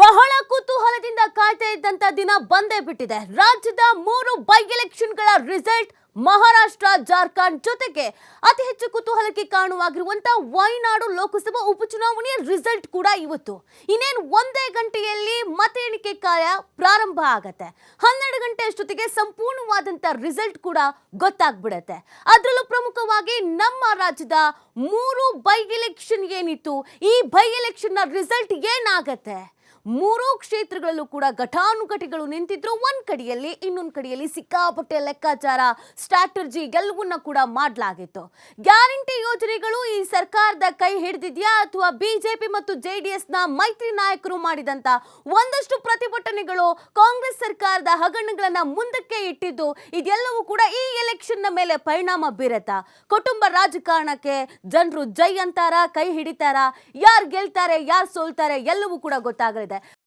ಬಹಳ ಕುತೂಹಲದಿಂದ ಕಾಯ್ತಾ ಇದ್ದಂತ ದಿನ ಬಂದೇ ಬಿಟ್ಟಿದೆ. ರಾಜ್ಯದ ಮೂರು ಬೈ ಎಲೆಕ್ಷನ್ಗಳ ರಿಸಲ್ಟ್ ಮಹಾರಾಷ್ಟ್ರ, ಜಾರ್ಖಂಡ್ ಜೊತೆಗೆ ಅತಿ ಹೆಚ್ಚು ಕುತೂಹಲಕ್ಕೆ ಕಾರಣವಾಗಿರುವಂತ ವಯನಾಡು ಲೋಕಸಭಾ ಉಪಚುನಾವಣೆಯ ರಿಸಲ್ಟ್ ಕೂಡ ಇವತ್ತು. ಇನ್ನೇನು ಒಂದೇ ಗಂಟೆಯಲ್ಲಿ ಮತ ಎಣಿಕೆ ಕಾರ್ಯ ಪ್ರಾರಂಭ ಆಗತ್ತೆ. ಹನ್ನೆರಡು ಗಂಟೆ ಅಷ್ಟೊತ್ತಿಗೆ ಸಂಪೂರ್ಣವಾದಂತ ರಿಸಲ್ಟ್ ಕೂಡ ಗೊತ್ತಾಗ್ಬಿಡತ್ತೆ. ಅದರಲ್ಲೂ ಪ್ರಮುಖವಾಗಿ ನಮ್ಮ ರಾಜ್ಯದ ಮೂರು ಬೈ ಎಲೆಕ್ಷನ್ ಏನಿತ್ತು, ಈ ಬೈ ನ ರಿಸಲ್ಟ್ ಏನಾಗತ್ತೆ? ಮೂರೂ ಕ್ಷೇತ್ರಗಳಲ್ಲೂ ಕೂಡ ಘಟಾನುಘಟಿಗಳು ನಿಂತಿದ್ರು. ಒಂದ್ ಕಡೆಯಲ್ಲಿ, ಇನ್ನೊಂದ್ ಕಡೆಯಲ್ಲಿ ಸಿಕ್ಕಾಪಟ್ಟೆ ಲೆಕ್ಕಾಚಾರ ಸ್ಟ್ರಾಟರ್ಜಿ ಗೆಲುವನ್ನ ಕೂಡ ಮಾಡಲಾಗಿತ್ತು. ಗ್ಯಾರಂಟಿ ಯೋಜನೆಗಳು ಈ ಸರ್ಕಾರದ ಕೈ ಹಿಡಿದಿದ್ಯಾ? ಅಥವಾ ಬಿಜೆಪಿ ಮತ್ತು ಜೆಡಿಎಸ್ನ ಮೈತ್ರಿ ನಾಯಕರು ಮಾಡಿದಂತ ಒಂದಷ್ಟು ಪ್ರತಿಭಟನೆಗಳು ಕಾಂಗ್ರೆಸ್ ಸರ್ಕಾರದ ಹಗರಣಗಳನ್ನ ಮುಂದಕ್ಕೆ ಇಟ್ಟಿದ್ದು ಇದೆಲ್ಲವೂ ಕೂಡ ಈ ಎಲೆಕ್ಷನ್ನ ಮೇಲೆ ಪರಿಣಾಮ ಬೀರತ್ತಾ? ಕುಟುಂಬ ರಾಜಕಾರಣಕ್ಕೆ ಜನರು ಜೈ ಅಂತಾರ, ಕೈ ಹಿಡಿತಾರ? ಯಾರು ಗೆಲ್ತಾರೆ, ಯಾರು ಸೋಲ್ತಾರೆ ಎಲ್ಲವೂ ಕೂಡ ಗೊತ್ತಾಗಲಿದೆ.